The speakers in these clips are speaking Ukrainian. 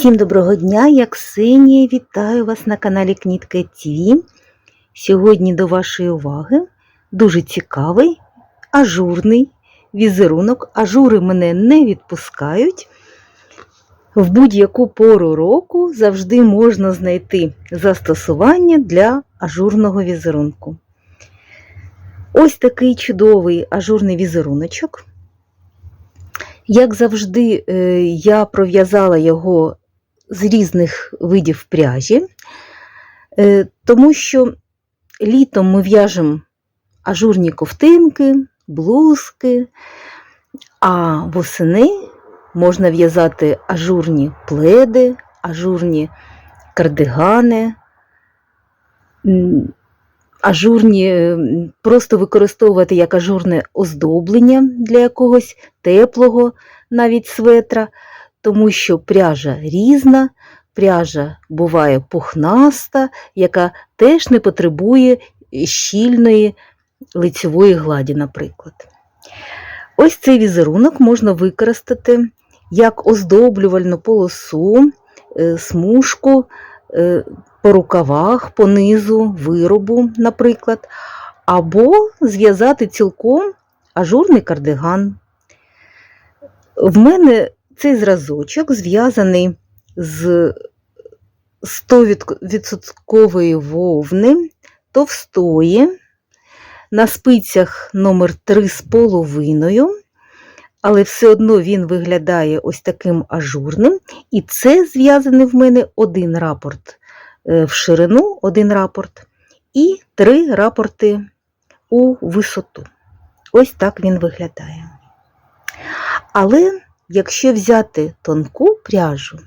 Всім доброго дня, я Ксенія, вітаю вас на каналі Кнітка ТВ. Сьогодні до вашої уваги дуже цікавий, ажурний візерунок. Ажури мене не відпускають. В будь-яку пору року завжди можна знайти застосування для ажурного візерунку. Ось такий чудовий ажурний візеруночок. Як завжди, е, я пров'язала його з різних видів пряжі, е, тому що літом ми в'яжемо ажурні ковтинки, блузки, а восени можна в'язати ажурні пледи, ажурні кардигани, ажурні, е, просто використовувати як ажурне оздоблення для якогось теплого навіть светра, тому що пряжа різна, пряжа буває пухнаста, яка теж не потребує щільної лицьової гладі, наприклад. Ось цей візерунок можна використати як оздоблювальну полосу, е, смужку е, по рукавах, по низу виробу, наприклад, або зв'язати цілком ажурний кардиган. В мене цей зразочок зв'язаний з 100% вовни товстої, на спицях номер 3,5, але все одно він виглядає ось таким ажурним. І це зв'язаний в мене один рапорт е, в ширину, один рапорт, і три рапорти у висоту. Ось так він виглядає. Але якщо взяти тонку пряжу,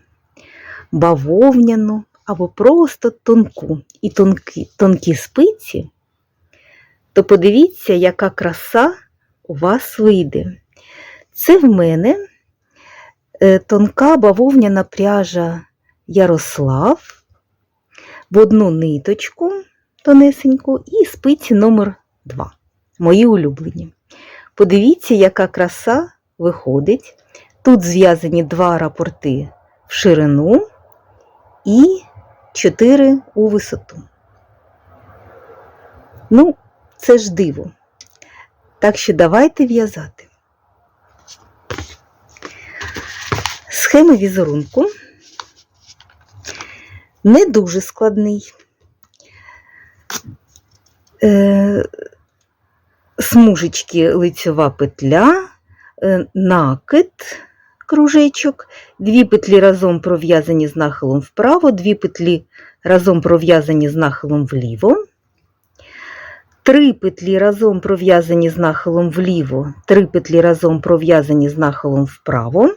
бавовняну або просто тонку і тонкі, тонкі спиці, то подивіться, яка краса у вас вийде. Це в мене е, тонка бавовняна пряжа Ярослав в одну ниточку тонесеньку і спиці номер 2 мої улюблені. Подивіться, яка краса виходить. Тут зв'язані два рапорти в ширину і чотири у висоту. Ну, це ж диво. Так що давайте в'язати. Схема візерунку не дуже складний. Е, Смужечки лицьова петля, е, накид кружечок, дві петлі разом пров'язані з нахилом вправо, дві петлі разом пров'язані з нахилом вліво, три петлі разом пров'язані з нахилом вліво, три петлі разом пров'язані з нахилом вправо,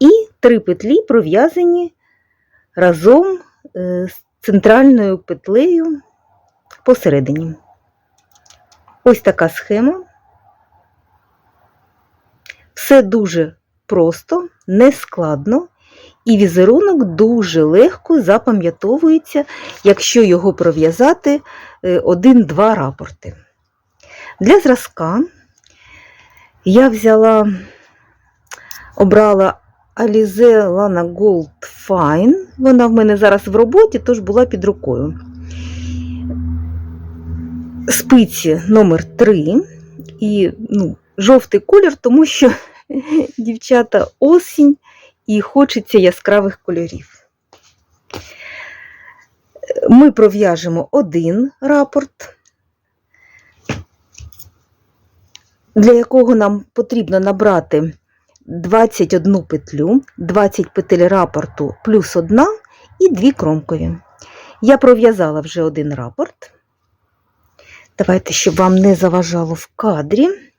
і три петлі пров'язані разом е, з центральною петлею посередині. Ось така схема. Все дуже просто, нескладно, і візерунок дуже легко запам'ятовується, якщо його пров'язати один-два рапорти. Для зразка я взяла, обрала Alize Lana Gold Fine. Вона в мене зараз в роботі, тож була під рукою. Спиці номер 3 і ну, жовтий колір, тому що дівчата осінь і хочеться яскравих кольорів. Ми пров'яжемо один рапорт, для якого нам потрібно набрати 21 петлю, 20 петель рапорту плюс одна і дві кромкові. Я пров'язала вже один рапорт. Давайте, щоб вам не заважало в кадрі.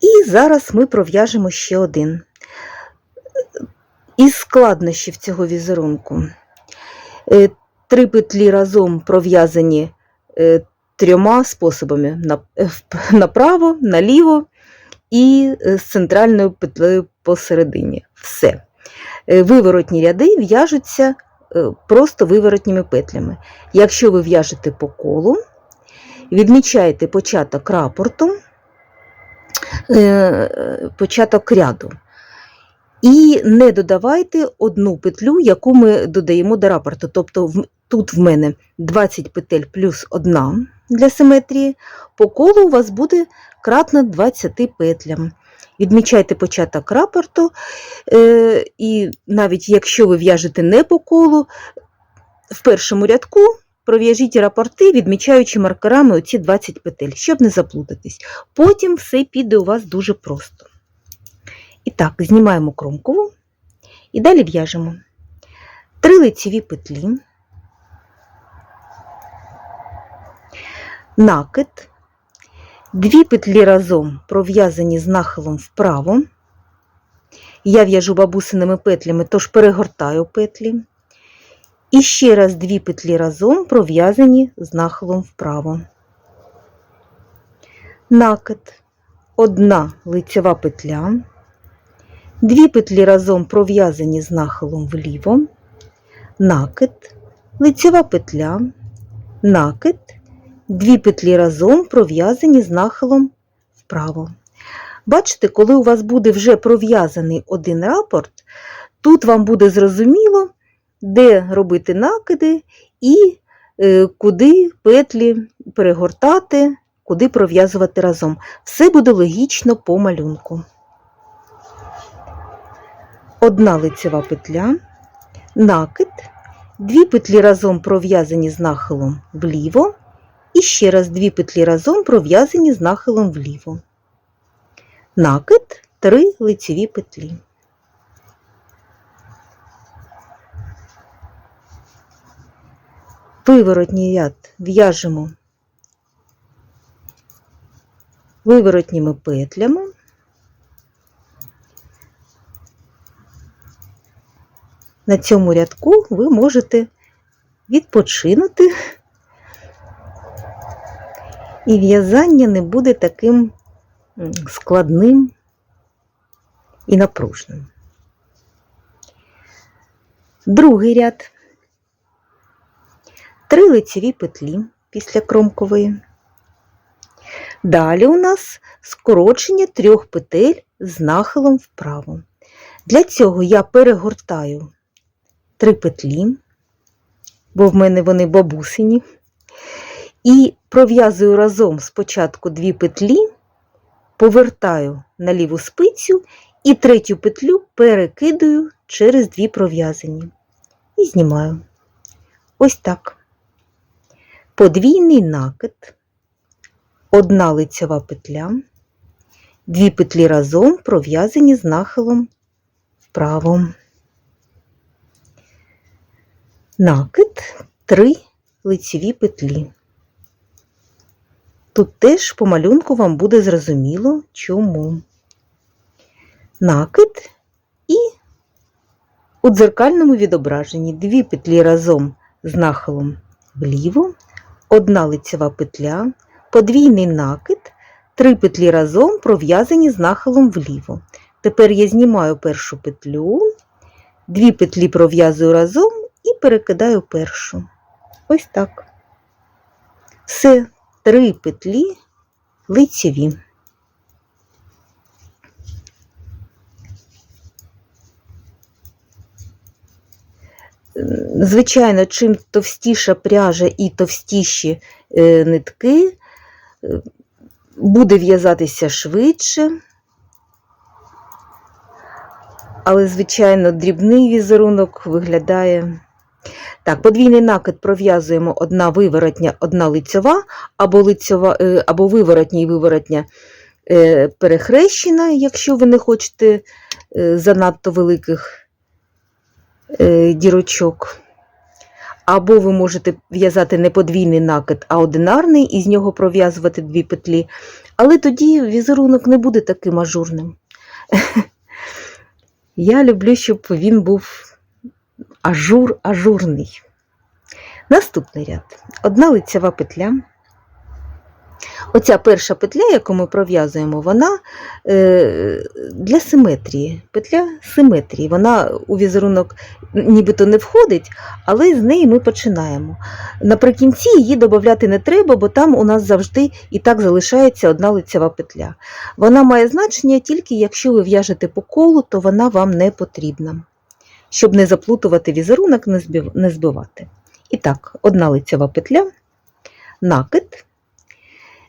І зараз ми пров'яжемо ще один. Із складнощів цього візерунку. Е, три петлі разом пров'язані е, трьома способами: направо, наліво і е, з центральною петлею посередині. Все. Виворотні ряди в'яжуться просто виворотніми петлями. Якщо ви в'яжете по колу, відмічаєте початок рапорту, початок ряду. І не додавайте одну петлю, яку ми додаємо до рапорту. Тобто тут в мене 20 петель плюс одна для симетрії. По колу у вас буде кратно 20 петлям. Відмічайте початок рапорту, е, і навіть якщо ви в'яжете не по колу, в першому рядку пров'яжіть рапорти, відмічаючи маркерами оці 20 петель, щоб не заплутатись. Потім все піде у вас дуже просто. І так, знімаємо кромкову і далі в'яжемо. Три лицеві петлі, накид, дві петлі разом пров'язані з нахилом вправо. Я в'яжу бабусиними петлями, тож перегортаю петлі. І ще раз дві петлі разом пров'язані з нахилом вправо. Накид, одна лицева петля, дві петлі разом пров'язані з нахилом вліво, накид, лицева петля, накид, дві петлі разом пров'язані з нахилом вправо. Бачите, коли у вас буде вже пров'язаний один рапорт, тут вам буде зрозуміло, де робити накиди і е, куди петлі перегортати, куди пров'язувати разом. Все буде логічно по малюнку. Одна лицева петля, накид, дві петлі разом пров'язані з нахилом вліво, і ще раз дві петлі разом пров'язані з нахилом вліво. Накид, три лицеві петлі. Виворотній ряд в'яжемо виворотніми петлями. На цьому рядку ви можете відпочинути, і в'язання не буде таким складним і напружним. Другий ряд. Три лицеві петлі після кромкової. Далі у нас скорочення трьох петель з нахилом вправо. Для цього я перегортаю три петлі, бо в мене вони бабусині, і пров'язую разом спочатку дві петлі, повертаю на ліву спицю і третю петлю перекидаю через дві пров'язані. І знімаю. Ось так. Подвійний накид, одна лицева петля, дві петлі разом пров'язані з нахилом вправо. Накид, три лицеві петлі. Тут теж по малюнку вам буде зрозуміло, чому. Накид і у дзеркальному відображенні дві петлі разом з нахилом вліво, одна лицева петля, подвійний накид, три петлі разом пров'язані з нахилом вліво. Тепер я знімаю першу петлю, дві петлі пров'язую разом і перекидаю першу. Ось так. Все, три петлі лицеві. Звичайно, чим товстіша пряжа і товстіші е, нитки, е, буде в'язатися швидше. Але, звичайно, дрібний візерунок виглядає. Так, подвійний накид пров'язуємо одна виворотня, одна лицьова, або лицьова, е, або виворотня і виворотня перехрещена, якщо ви не хочете занадто великих дірочок. Або ви можете в'язати не подвійний накид, а одинарний, і з нього пров'язувати дві петлі. Але тоді візерунок не буде таким ажурним. Я люблю, щоб він був ажур-ажурний. Наступний ряд. Одна лицева петля, Оця перша петля, яку ми пров'язуємо, вона е, для симетрії. Петля симетрії. Вона у візерунок нібито не входить, але з неї ми починаємо. Наприкінці її додати не треба, бо там у нас завжди і так залишається одна лицева петля. Вона має значення тільки якщо ви в'яжете по колу, то вона вам не потрібна, щоб не заплутувати візерунок, не збивати. І так, одна лицева петля, накид.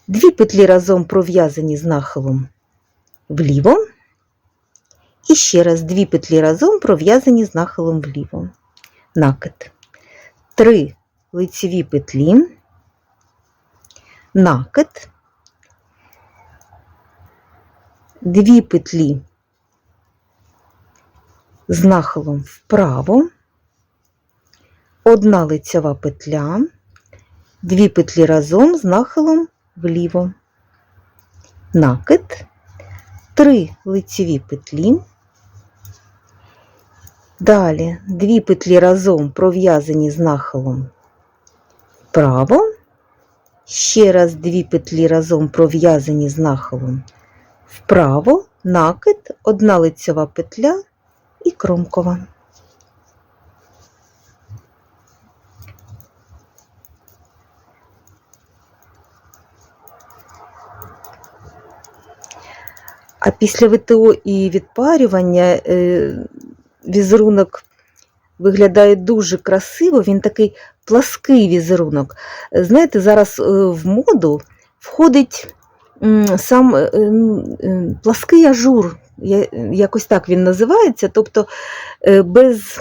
Дві петлі разом пров'язані з нахилом вліво. І ще раз дві петлі разом пров'язані з нахилом вліво. Накид. Три лицеві петлі, накид, дві петлі з нахилом вправо, одна лицева петля, дві петлі разом з нахилом вліво, накид, три лицеві петлі, далі дві петлі разом пров'язані з нахилом вправо, ще раз дві петлі разом пров'язані з нахилом вправо, накид, одна лицева петля і кромкова. А після ВТО і відпарювання е, візерунок виглядає дуже красиво, він такий плаский візерунок. Знаєте, зараз е, в моду входить сам е, плаский ажур, якось так він називається, тобто без.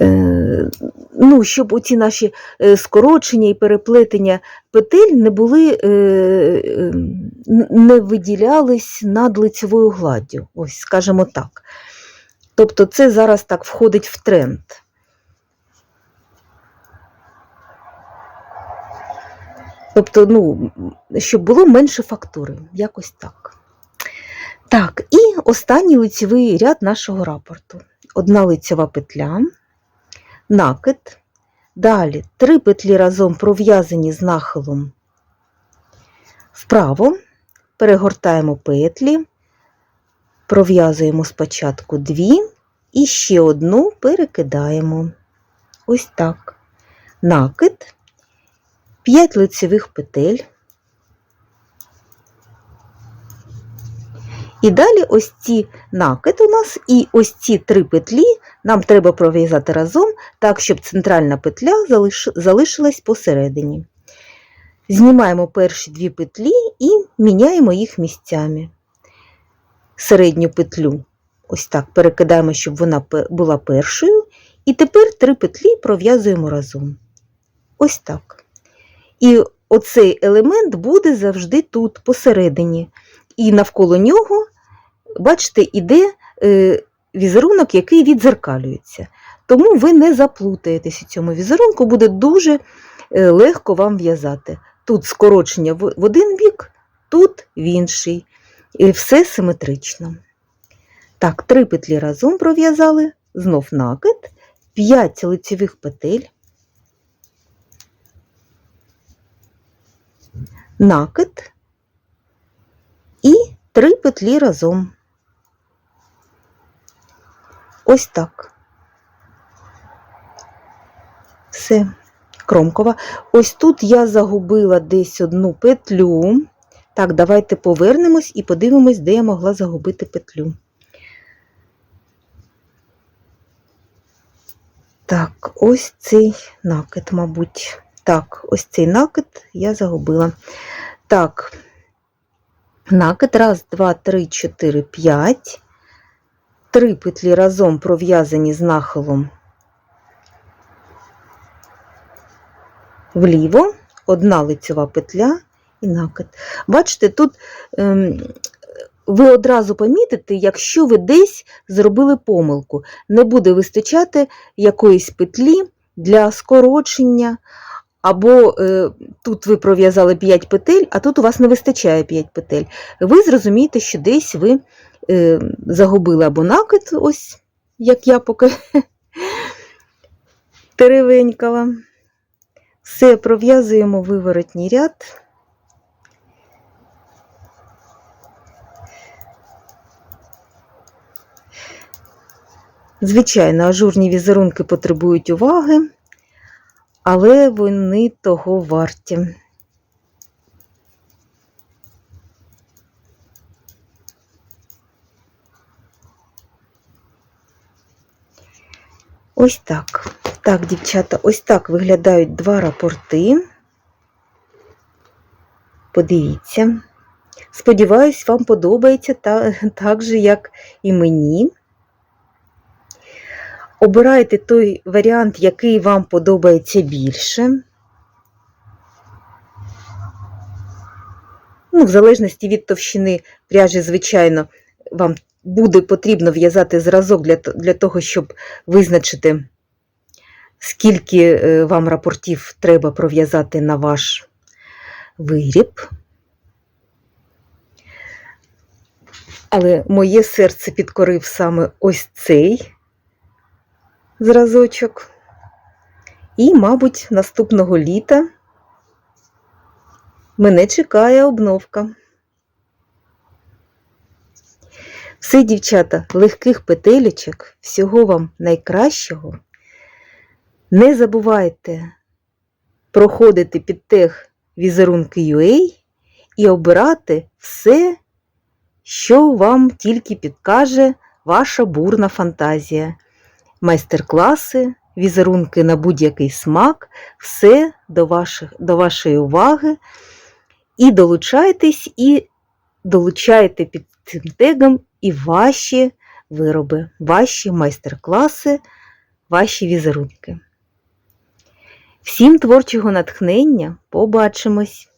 Е, Ну, щоб оці наші е, скорочення і переплетення петель не були, е, не виділялись над лицевою гладдю, ось скажімо так. Тобто це зараз так входить в тренд. Тобто, ну, щоб було менше фактури, якось так. Так, і останній лицевий ряд нашого рапорту. Одна лицева петля, накид, далі три петлі разом пров'язані з нахилом вправо, перегортаємо петлі, пров'язуємо спочатку дві і ще одну перекидаємо. Ось так. Накид, 5 лицевих петель. І далі ось ці накид у нас, і ось ці три петлі нам треба пров'язати разом, так, щоб центральна петля залиш- залишилась посередині. Знімаємо перші дві петлі і міняємо їх місцями. Середню петлю ось так перекидаємо, щоб вона була першою. І тепер три петлі пров'язуємо разом. Ось так. І оцей елемент буде завжди тут, посередині. І навколо нього, бачите, іде е, візерунок, який відзеркалюється. Тому ви не заплутаєтесь у цьому візерунку, буде дуже е, легко вам в'язати. Тут скорочення в один бік, тут в інший. І все симетрично. Так, три петлі разом пров'язали, знов накид, 5 лицевих петель, накид і три петлі разом. Ось так. Все, кромкова. Ось тут я загубила десь одну петлю. Так, давайте повернемось і подивимось, де я могла загубити петлю. Так, ось цей накид, мабуть. Так, ось цей накид я загубила. Так, накид. Раз, два, три, чотири, п'ять. Три петлі разом пров'язані з нахилом вліво, одна лицева петля і накид. Бачите, тут ем, ви одразу помітите, якщо ви десь зробили помилку, не буде вистачати якоїсь петлі для скорочення, або е, тут ви пров'язали 5 петель, а тут у вас не вистачає 5 петель. Ви зрозумієте, що десь ви е, загубили або накид, ось як я поки теревенькала. Все, пров'язуємо виворотній ряд. Звичайно, ажурні візерунки потребують уваги, але вони того варті. Ось так. Так, дівчата, ось так виглядають два рапорти. Подивіться. Сподіваюсь, вам подобається та, так же, як і мені. Обирайте той варіант, який вам подобається більше. Ну, в залежності від товщини пряжі, звичайно, вам буде потрібно в'язати зразок для, для того, щоб визначити, скільки е, вам рапортів треба пров'язати на ваш виріб. Але моє серце підкорив саме ось цей зразочок. І, мабуть, наступного літа мене чекає обновка. Все, дівчата, легких петелечок, всього вам найкращого. Не забувайте проходити під тег візерунки UA і обирати все, що вам тільки підкаже ваша бурна фантазія. Майстер-класи, візерунки на будь-який смак, все до, ваших, до вашої уваги. І долучайтесь, і долучайте під цим тегом і ваші вироби, ваші майстер-класи, ваші візерунки. Всім творчого натхнення! Побачимось!